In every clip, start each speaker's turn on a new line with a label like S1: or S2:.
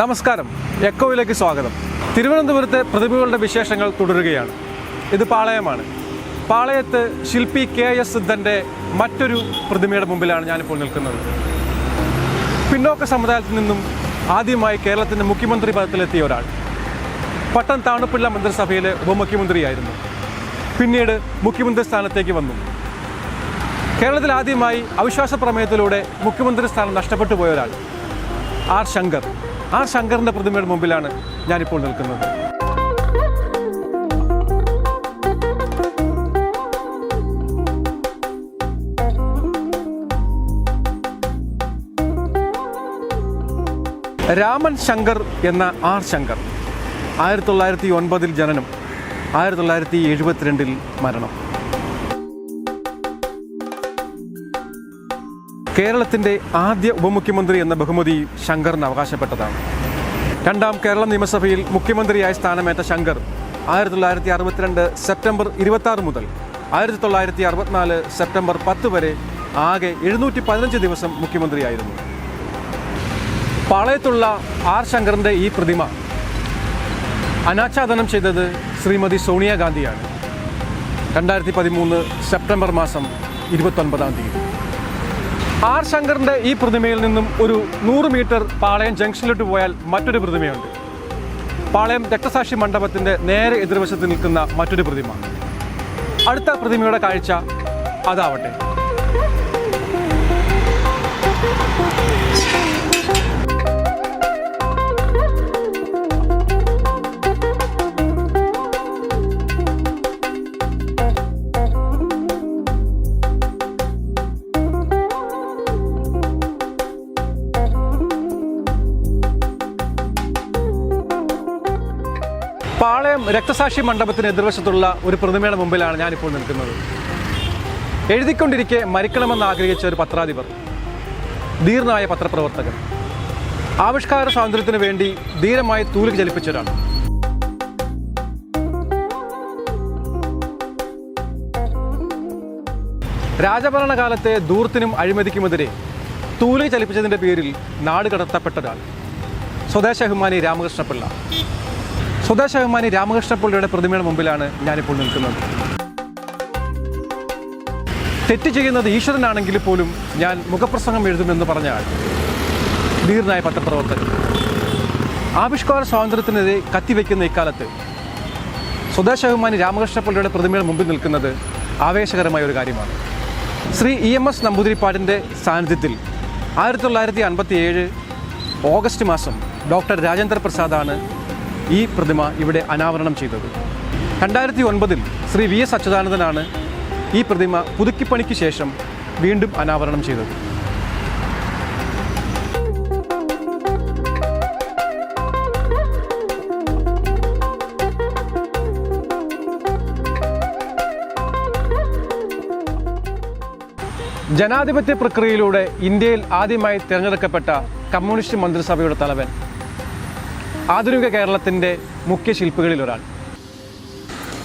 S1: നമസ്കാരം. എക്കോയിലേക്ക് സ്വാഗതം. തിരുവനന്തപുരത്തെ പ്രതിഭകളുടെ വിശേഷങ്ങൾ തുടരുകയാണ്. ഇത് പാളയമാണ്. പാളയത്ത് ശില്പി കെ എസ് സിദ്ധന്റെ മറ്റൊരു പ്രതിമയുടെ മുമ്പിലാണ് ഞാനിപ്പോൾ നിൽക്കുന്നത്. പിന്നോക്ക സമുദായത്തിൽ നിന്നും ആദ്യമായി കേരളത്തിന്റെ മുഖ്യമന്ത്രി പദത്തിലെത്തിയ ഒരാൾ. പട്ടം താണുപിള്ള മന്ത്രിസഭയിലെ ഉപമുഖ്യമന്ത്രിയായിരുന്നു. പിന്നീട് മുഖ്യമന്ത്രി സ്ഥാനത്തേക്ക് വന്നു. കേരളത്തിൽ ആദ്യമായി അവിശ്വാസ പ്രമേയത്തിലൂടെ മുഖ്യമന്ത്രി സ്ഥാനം നഷ്ടപ്പെട്ടു പോയ ഒരാൾ ആർ ശങ്കർ. ആർ ശങ്കറിന്റെ പ്രതിമയുടെ മുമ്പിലാണ് ഞാനിപ്പോൾ നിൽക്കുന്നത്. രാമൻ ശങ്കർ എന്ന ആർ ശങ്കർ ആയിരത്തി തൊള്ളായിരത്തി ഒൻപതിൽ ജനനം ആയിരത്തി തൊള്ളായിരത്തി എഴുപത്തിരണ്ടിൽ മരണം. കേരളത്തിന്റെ ആദ്യ ഉപമുഖ്യമന്ത്രി എന്ന ബഹുമതി ശങ്കറിന് അവകാശപ്പെട്ടതാണ്. രണ്ടാം കേരള നിയമസഭയിൽ മുഖ്യമന്ത്രിയായി സ്ഥാനമേറ്റ ശങ്കർ ആയിരത്തി തൊള്ളായിരത്തി അറുപത്തിരണ്ട് സെപ്റ്റംബർ ഇരുപത്തി ആറ് മുതൽ ആയിരത്തി തൊള്ളായിരത്തി അറുപത്തിനാല് സെപ്റ്റംബർ പത്ത് വരെ ആകെ എഴുന്നൂറ്റി പതിനഞ്ച് ദിവസം മുഖ്യമന്ത്രിയായിരുന്നു. പാളയത്തുള്ള ആർ ശങ്കറിന്റെ ഈ പ്രതിമ അനാച്ഛാദനം ചെയ്തത് ശ്രീമതി സോണിയാഗാന്ധിയാണ്. രണ്ടായിരത്തി പതിമൂന്ന് സെപ്റ്റംബർ മാസം ഇരുപത്തൊൻപതാം തീയതി. ആർ ശങ്കറിന്റെ ഈ പ്രതിമയിൽ നിന്നും ഒരു നൂറ് മീറ്റർ പാളയം ജംഗ്ഷനിലോട്ട് പോയാൽ മറ്റൊരു പ്രതിമയുണ്ട്. പാളയം രക്തസാക്ഷി മണ്ഡപത്തിന്റെ നേരെ എതിർവശത്ത് നിൽക്കുന്ന മറ്റൊരു പ്രതിമ. അടുത്ത പ്രതിമയുടെ കാഴ്ച അതാവട്ടെ. പാളയം രക്തസാക്ഷി മണ്ഡപത്തിന് എതിർവശത്തുള്ള ഒരു പ്രതിമയുടെ മുമ്പിലാണ് ഞാനിപ്പോൾ നിൽക്കുന്നത്. എഴുതിക്കൊണ്ടിരിക്കെ മരിക്കണമെന്ന് ആഗ്രഹിച്ച ഒരു പത്രാധിപർ ധീർനായ പത്രപ്രവർത്തകൻ ആവിഷ്കാര സ്വാതന്ത്ര്യത്തിന് വേണ്ടി ധീരമായി തൂലിക ചലിപ്പിച്ച ഒരാൾ. രാജഭരണകാലത്തെ ദൂർത്തിനും അഴിമതിക്കുമെതിരെ തൂലിക ചലിപ്പിച്ചതിന്റെ പേരിൽ നാട് കടത്തപ്പെട്ട ഒരാൾ. സ്വദേശാഭിമാനി രാമകൃഷ്ണപിള്ള. സ്വദേശാഭിമാനി രാമകൃഷ്ണപിള്ളയുടെ പ്രതിമയുടെ മുമ്പിലാണ് ഞാനിപ്പോൾ നിൽക്കുന്നത്. തെറ്റ് ചെയ്യുന്നത് ഈശ്വരനാണെങ്കിൽ പോലും ഞാൻ മുഖപ്രസംഗം എഴുതുമെന്ന് പറഞ്ഞ ആൾ ധീർനായ പത്രപ്രവർത്തകൻ. ആവിഷ്കാര സ്വാതന്ത്ര്യത്തിനെതിരെ കത്തിവെക്കുന്ന ഇക്കാലത്ത് സ്വദേശാഭിമാനി രാമകൃഷ്ണപിള്ളയുടെ പ്രതിമയുടെ മുമ്പിൽ നിൽക്കുന്നത് ആവേശകരമായ ഒരു കാര്യമാണ്. ശ്രീ ഇ എം എസ് നമ്പൂതിരിപ്പാടിന്റെ സാന്നിധ്യത്തിൽ ആയിരത്തി തൊള്ളായിരത്തി അൻപത്തി ഏഴ് ഓഗസ്റ്റ് മാസം ഡോക്ടർ രാജേന്ദ്ര പ്രസാദാണ് ഈ പ്രതിമ ഇവിടെ അനാവരണം ചെയ്തത്. രണ്ടായിരത്തി ഒൻപതിൽ ശ്രീ വി എസ് അച്യുതാനന്ദനാണ് ഈ പ്രതിമ പുതുക്കിപ്പണിക്ക് ശേഷം വീണ്ടും അനാവരണം ചെയ്തത്. ജനാധിപത്യ പ്രക്രിയയിലൂടെ ഇന്ത്യയിൽ ആദ്യമായി തിരഞ്ഞെടുക്കപ്പെട്ട കമ്മ്യൂണിസ്റ്റ് മന്ത്രിസഭയുടെ തലവൻ ആധുനിക കേരളത്തിന്റെ മുഖ്യ ശില്പികളിൽ ഒരാൾ.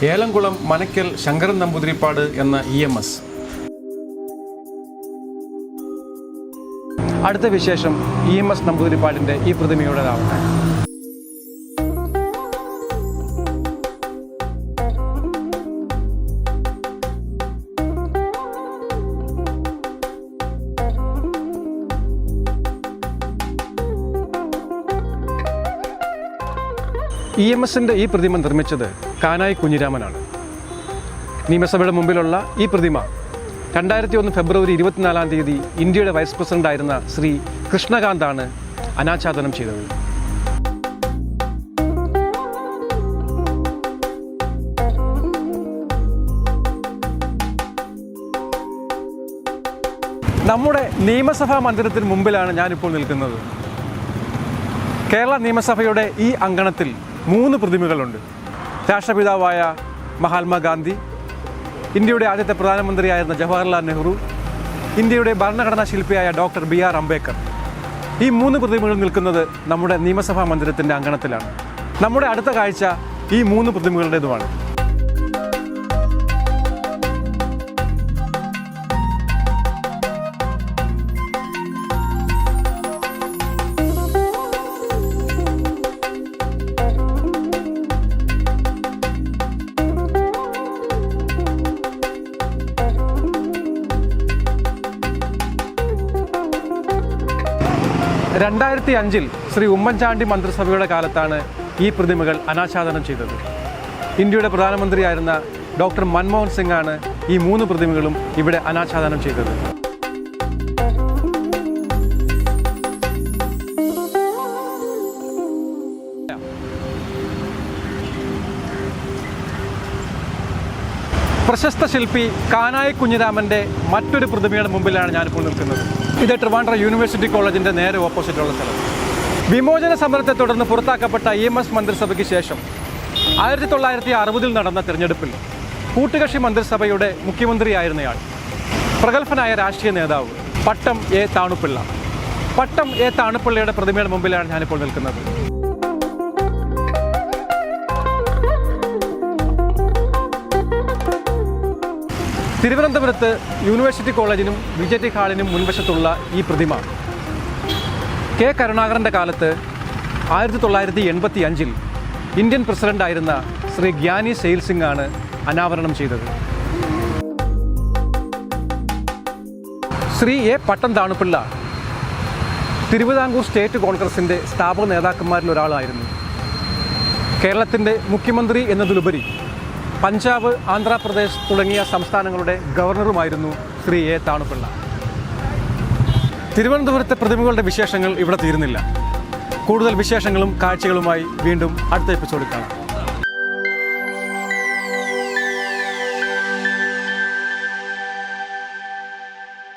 S1: ഏലംകുളം മനക്കൽ ശങ്കരൻ നമ്പൂതിരിപ്പാട് എന്ന ഇ എം എസ്. അടുത്ത വിശേഷം ഇ എം എസ് നമ്പൂതിരിപ്പാടിന്റെ ഈ പ്രതിമയുടേതാവട്ടെ ഇ എം എസിന്റെ ഈ പ്രതിമ നിർമ്മിച്ചത് കാനായി കുഞ്ഞിരാമനാണ്. നിയമസഭയുടെ മുമ്പിലുള്ള ഈ പ്രതിമ രണ്ടായിരത്തി ഒന്ന് ഫെബ്രുവരി ഇരുപത്തിനാലാം തീയതി ഇന്ത്യയുടെ വൈസ് പ്രസിഡന്റായിരുന്ന ശ്രീ കൃഷ്ണകാന്താണ് അനാച്ഛാദനം ചെയ്തത്. നമ്മുടെ നിയമസഭാ മന്ദിരത്തിന് മുമ്പിലാണ് ഞാനിപ്പോൾ നിൽക്കുന്നത്. കേരള നിയമസഭയുടെ ഈ അങ്കണത്തിൽ മൂന്ന് പ്രതിമകളുണ്ട്. രാഷ്ട്രപിതാവായ മഹാത്മാഗാന്ധി ഇന്ത്യയുടെ ആദ്യത്തെ പ്രധാനമന്ത്രിയായിരുന്ന ജവഹർലാൽ നെഹ്റു ഇന്ത്യയുടെ ഭരണഘടനാ ശില്പിയായ ഡോക്ടർ ബി ആർ അംബേദ്കർ. ഈ മൂന്ന് പ്രതിമകൾ നിൽക്കുന്നത് നമ്മുടെ നിയമസഭാ മന്ദിരത്തിന്റെ അങ്കണത്തിലാണ്. നമ്മുടെ അടുത്ത കാഴ്ച ഈ മൂന്ന് പ്രതിമകളുടേതുമാണ്. രണ്ടായിരത്തി അഞ്ചിൽ ശ്രീ ഉമ്മൻചാണ്ടി മന്ത്രിസഭയുടെ കാലത്താണ് ഈ പ്രതിമകൾ അനാച്ഛാദനം ചെയ്തത്. ഇന്ത്യയുടെ പ്രധാനമന്ത്രിയായിരുന്ന ഡോക്ടർ മൻമോഹൻ സിംഗ് ആണ് ഈ മൂന്ന് പ്രതിമകളും ഇവിടെ അനാച്ഛാദനം ചെയ്തത്. പ്രശസ്ത ശില്പി കാനായി കുഞ്ഞിരാമന്റെ മറ്റൊരു പ്രതിമയുടെ മുമ്പിലാണ് ഞാനിപ്പോൾ നിൽക്കുന്നത്. ഇത് ട്രിവാൻഡ്ര യൂണിവേഴ്സിറ്റി കോളേജിന്റെ നേരെ ഓപ്പോസിറ്റുള്ള സ്ഥലം. വിമോചന സമരത്തെ തുടർന്ന് പുറത്താക്കപ്പെട്ട ഇ എം എസ് മന്ത്രിസഭയ്ക്ക് ശേഷം ആയിരത്തി തൊള്ളായിരത്തി അറുപതിൽ നടന്ന തിരഞ്ഞെടുപ്പിൽ കൂട്ടുകക്ഷി മന്ത്രിസഭയുടെ മുഖ്യമന്ത്രിയായിരുന്നയാൾ. പ്രഗത്ഭനായ രാഷ്ട്രീയ നേതാവ് പട്ടം എ താണുപിള്ള. പട്ടം എ താണുപിള്ളയുടെ പ്രതിമയുടെ മുമ്പിലാണ് ഞാനിപ്പോൾ നിൽക്കുന്നത്. തിരുവനന്തപുരത്ത് യൂണിവേഴ്സിറ്റി കോളേജിനും വി ജെ ടി ഹാളിനും മുൻവശത്തുള്ള ഈ പ്രതിമ കെ കരുണാകരന്റെ കാലത്ത് ആയിരത്തി തൊള്ളായിരത്തി എൺപത്തി അഞ്ചിൽ ഇന്ത്യൻ പ്രസിഡന്റായിരുന്ന ശ്രീ ഗ്യാനി സെയിൽ സിംഗ് ആണ് അനാവരണം ചെയ്തത്. ശ്രീ എ പട്ടം താണുപിള്ള തിരുവിതാംകൂർ സ്റ്റേറ്റ് കോൺഗ്രസിന്റെ സ്ഥാപക നേതാക്കന്മാരിൽ ഒരാളായിരുന്നു കേരളത്തിന്റെ മുഖ്യമന്ത്രി എന്നതിലുപരി പഞ്ചാബ് ആന്ധ്രാപ്രദേശ് തുടങ്ങിയ സംസ്ഥാനങ്ങളുടെ ഗവർണറുമായിരുന്നു ശ്രീ എ താണുപിള്ള. തിരുവനന്തപുരത്തെ പ്രതിമകളുടെ വിശേഷങ്ങൾ ഇവിടെ തീരുന്നില്ല. കൂടുതൽ വിശേഷങ്ങളും കാഴ്ചകളുമായി വീണ്ടും അടുത്ത എപ്പിസോഡിൽ കാണാം.